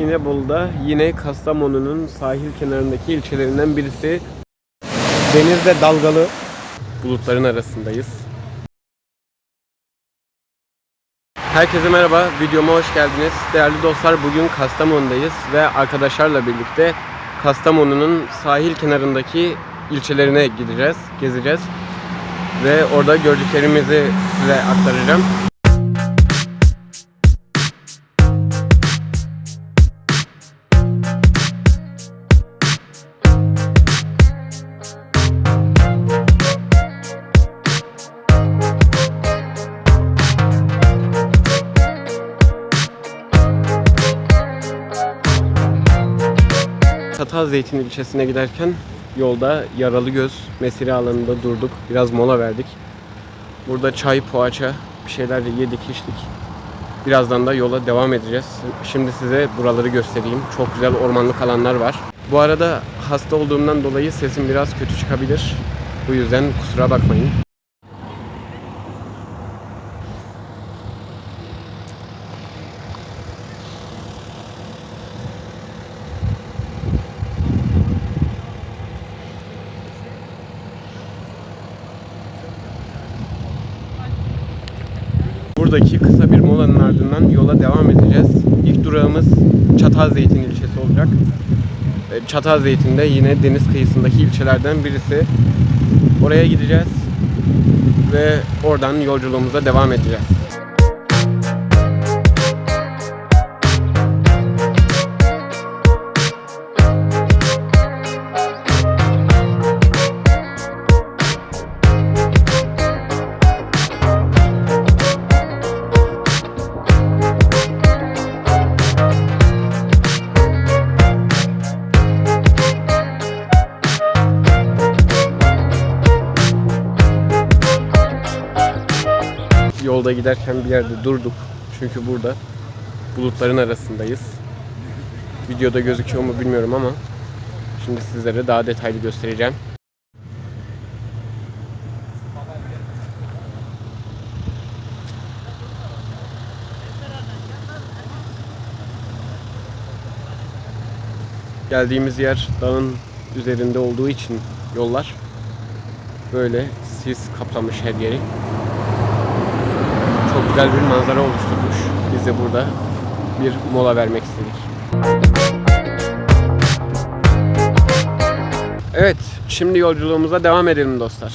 İnebolu'da yine Kastamonu'nun sahil kenarındaki ilçelerinden birisi. Denizde dalgalı bulutların arasındayız. Herkese merhaba, videoma hoş geldiniz. Değerli dostlar, bugün Kastamonu'dayız ve arkadaşlarla birlikte Kastamonu'nun sahil kenarındaki ilçelerine gideceğiz, gezeceğiz. Ve orada gördüklerimizi size aktaracağım. Çatalzeytin ilçesine giderken yolda Yaralıgöz mesire alanında durduk. Biraz mola verdik. Burada çay, poğaça bir şeyler yedik, içtik. Birazdan da yola devam edeceğiz. Şimdi size buraları göstereyim. Çok güzel ormanlık alanlar var. Bu arada hasta olduğumdan dolayı sesim biraz kötü çıkabilir. Bu yüzden kusura bakmayın. Buradaki kısa bir molanın ardından yola devam edeceğiz. İlk durağımız Çatalzeytin ilçesi olacak. E, Çatalzeytin de yine deniz kıyısındaki ilçelerden birisi. Oraya gideceğiz ve oradan yolculuğumuza devam edeceğiz. Yolda giderken bir yerde durduk. Çünkü burada bulutların arasındayız. Videoda gözüküyor mu bilmiyorum ama şimdi sizlere daha detaylı göstereceğim. Geldiğimiz yer dağın üzerinde olduğu için yollar böyle sis kaplamış her yeri güzel bir manzara oluşturmuş. Biz de burada bir mola vermek istedik. Evet, şimdi yolculuğumuza devam edelim dostlar.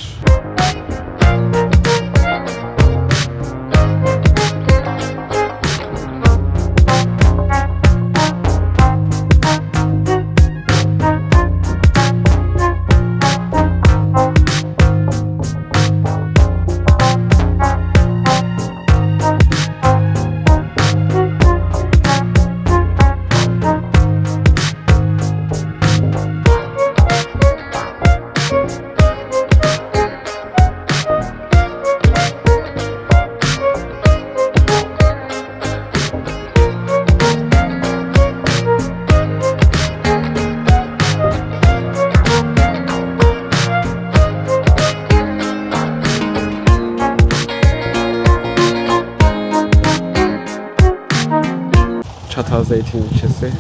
Çatalzeytin ilçesi.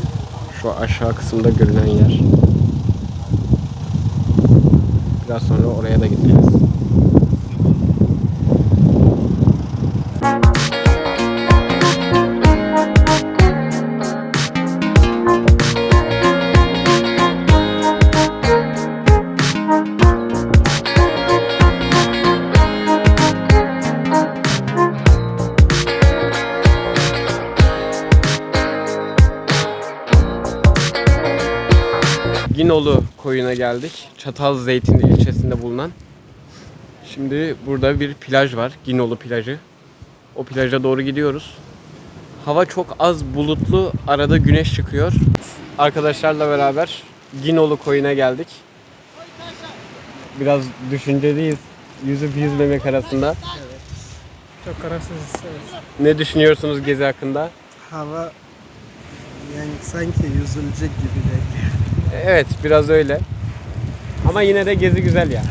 Şu aşağı kısımda görünen yer. Biraz sonra oraya da gideceğiz. Geldik. Çatalzeytin ilçesinde bulunan. Şimdi burada bir plaj var. Ginolu plajı. O plaja doğru gidiyoruz. Hava çok az bulutlu. Arada güneş çıkıyor. Arkadaşlarla beraber Ginolu koyuna geldik. Biraz düşünceliyiz. Yüzüp yüzmemek arasında. Çok kararsızız. Evet. Ne düşünüyorsunuz gezi hakkında? Hava yani sanki yüzülecek gibi değil. Evet biraz öyle. Ama yine de gezi güzel ya.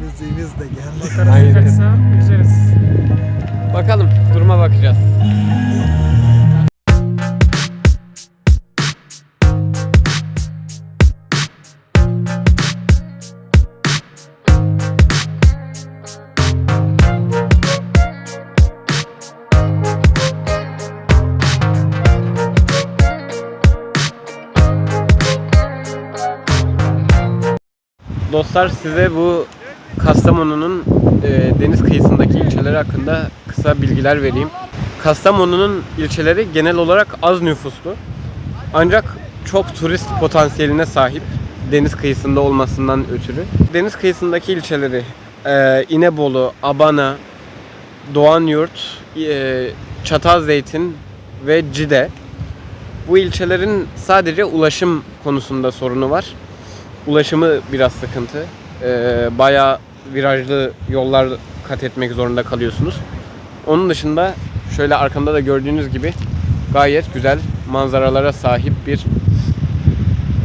Müziğimiz, de geldi. Aynen. Bakalım duruma bakacağız. Dostlar size bu Kastamonu'nun e, deniz kıyısındaki ilçeleri hakkında kısa bilgiler vereyim. Kastamonu'nun ilçeleri genel olarak az nüfuslu. Ancak çok turist potansiyeline sahip deniz kıyısında olmasından ötürü. Deniz kıyısındaki ilçeleri e, İnebolu, Abana, Doğanyurt, e, Çatalzeytin ve Cide. Bu ilçelerin sadece ulaşım konusunda sorunu var. Ulaşımı biraz sıkıntı. Ee, bayağı virajlı yollar kat etmek zorunda kalıyorsunuz. Onun dışında şöyle arkamda da gördüğünüz gibi gayet güzel manzaralara sahip bir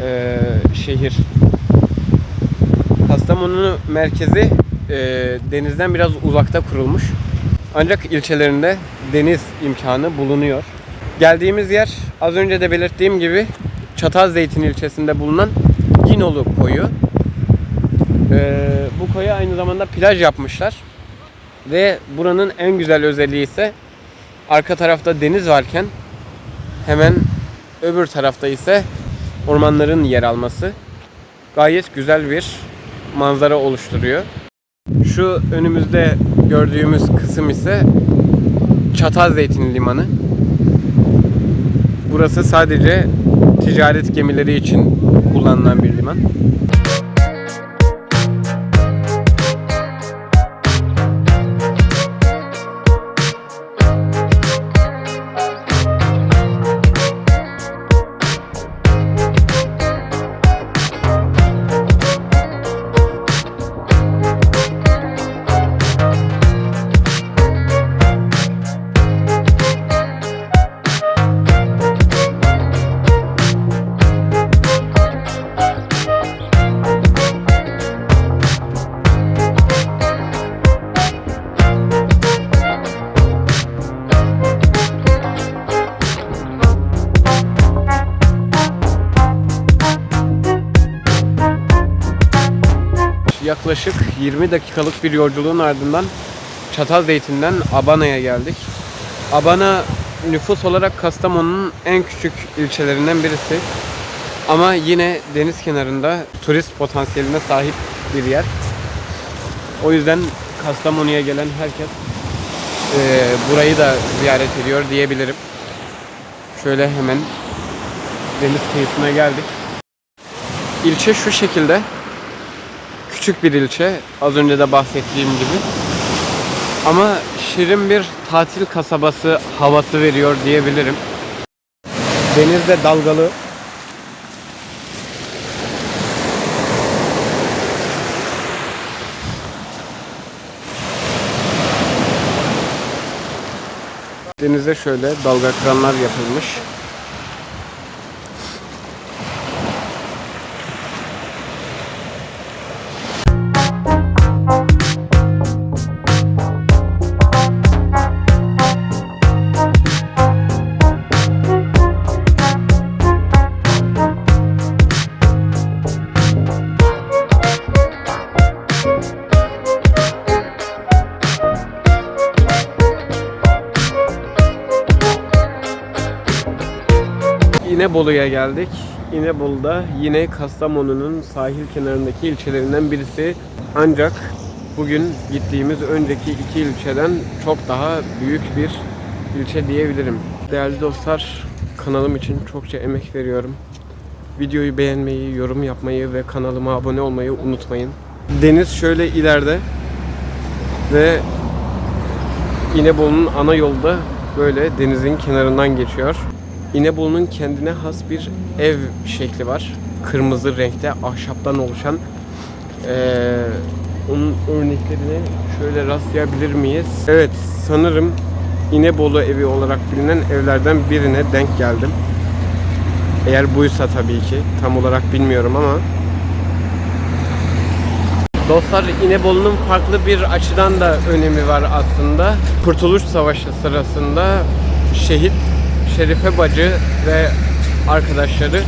ee, şehir. Kastamonu merkezi ee, denizden biraz uzakta kurulmuş. Ancak ilçelerinde deniz imkanı bulunuyor. Geldiğimiz yer az önce de belirttiğim gibi Çatalzeytin ilçesinde bulunan Ginolu koyu. Ee, bu koya aynı zamanda plaj yapmışlar. Ve buranın en güzel özelliği ise arka tarafta deniz varken hemen öbür tarafta ise ormanların yer alması gayet güzel bir manzara oluşturuyor. Şu önümüzde gördüğümüz kısım ise Çatalzeytin Limanı. Burası sadece ticaret gemileri için kullanılan bir liman. Yaklaşık 20 dakikalık bir yolculuğun ardından Çatalzeytin'den Abana'ya geldik. Abana nüfus olarak Kastamonu'nun en küçük ilçelerinden birisi. Ama yine deniz kenarında turist potansiyeline sahip bir yer. O yüzden Kastamonu'ya gelen herkes eee, burayı da ziyaret ediyor diyebilirim. Şöyle hemen deniz kıyısına geldik. İlçe şu şekilde küçük bir ilçe. Az önce de bahsettiğim gibi. Ama şirin bir tatil kasabası havası veriyor diyebilirim. Deniz de dalgalı. Denize şöyle dalga kıranlar yapılmış. İnebolu'ya geldik. İnebolu'da yine Kastamonu'nun sahil kenarındaki ilçelerinden birisi. Ancak bugün gittiğimiz önceki iki ilçeden çok daha büyük bir ilçe diyebilirim. Değerli dostlar, kanalım için çokça emek veriyorum. Videoyu beğenmeyi, yorum yapmayı ve kanalıma abone olmayı unutmayın. Deniz şöyle ileride ve İnebolu'nun ana yolda böyle denizin kenarından geçiyor. İnebolu'nun kendine has bir ev şekli var. Kırmızı renkte ahşaptan oluşan. Ee, onun örneklerine şöyle rastlayabilir miyiz? Evet sanırım İnebolu evi olarak bilinen evlerden birine denk geldim. Eğer buysa tabii ki. Tam olarak bilmiyorum ama. Dostlar İnebolu'nun farklı bir açıdan da önemi var aslında. Kurtuluş Savaşı sırasında şehit Şerife Bacı ve arkadaşları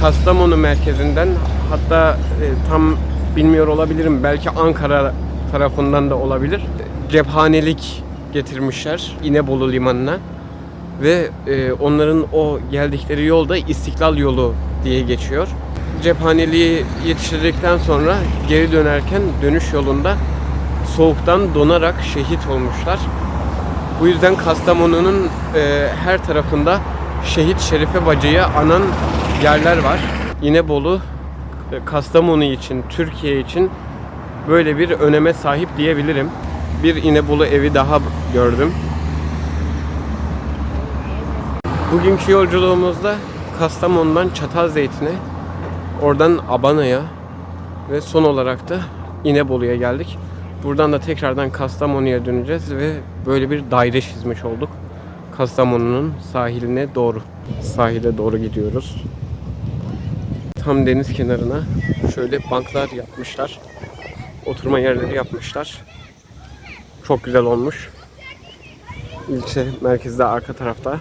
Kastamonu merkezinden hatta e, tam bilmiyor olabilirim belki Ankara tarafından da olabilir. Cephanelik getirmişler İnebolu limanına ve e, onların o geldikleri yolda İstiklal yolu diye geçiyor. cephaneliği yetiştirdikten sonra geri dönerken dönüş yolunda soğuktan donarak şehit olmuşlar. Bu yüzden Kastamonu'nun e, her tarafında şehit Şerife Bacı'yı anan yerler var. İnebolu e, Kastamonu için, Türkiye için böyle bir öneme sahip diyebilirim. Bir İnebolu evi daha gördüm. Bugünkü yolculuğumuzda Kastamonu'dan Çatalzeytin'e, oradan Abana'ya ve son olarak da İnebolu'ya geldik. Buradan da tekrardan Kastamonu'ya döneceğiz ve böyle bir daire çizmiş olduk. Kastamonu'nun sahiline doğru. Sahile doğru gidiyoruz. Tam deniz kenarına şöyle banklar yapmışlar. Oturma yerleri yapmışlar. Çok güzel olmuş. İlçe merkezde arka tarafta.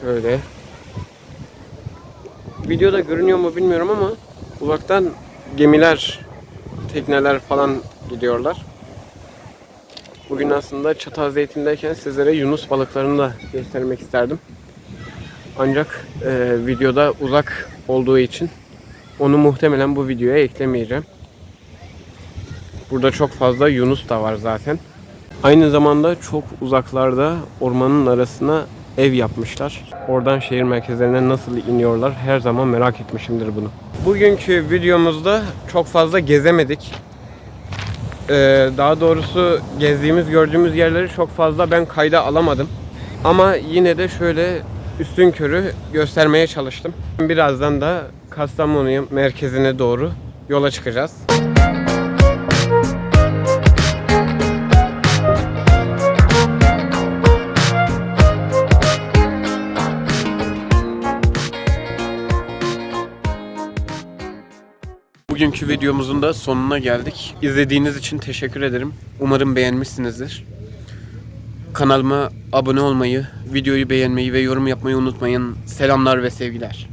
Şöyle. Videoda görünüyor mu bilmiyorum ama uzaktan gemiler, tekneler falan gidiyorlar. Bugün aslında Çatalzeytin'deyken sizlere Yunus balıklarını da göstermek isterdim. Ancak e, videoda uzak olduğu için onu muhtemelen bu videoya eklemeyeceğim. Burada çok fazla Yunus da var zaten. Aynı zamanda çok uzaklarda ormanın arasına ev yapmışlar. Oradan şehir merkezlerine nasıl iniyorlar her zaman merak etmişimdir bunu. Bugünkü videomuzda çok fazla gezemedik. Ee, daha doğrusu gezdiğimiz gördüğümüz yerleri çok fazla ben kayda alamadım. Ama yine de şöyle üstün körü göstermeye çalıştım. Birazdan da Kastamonu merkezine doğru yola çıkacağız. Bugünkü videomuzun da sonuna geldik. İzlediğiniz için teşekkür ederim. Umarım beğenmişsinizdir. Kanalıma abone olmayı, videoyu beğenmeyi ve yorum yapmayı unutmayın. Selamlar ve sevgiler.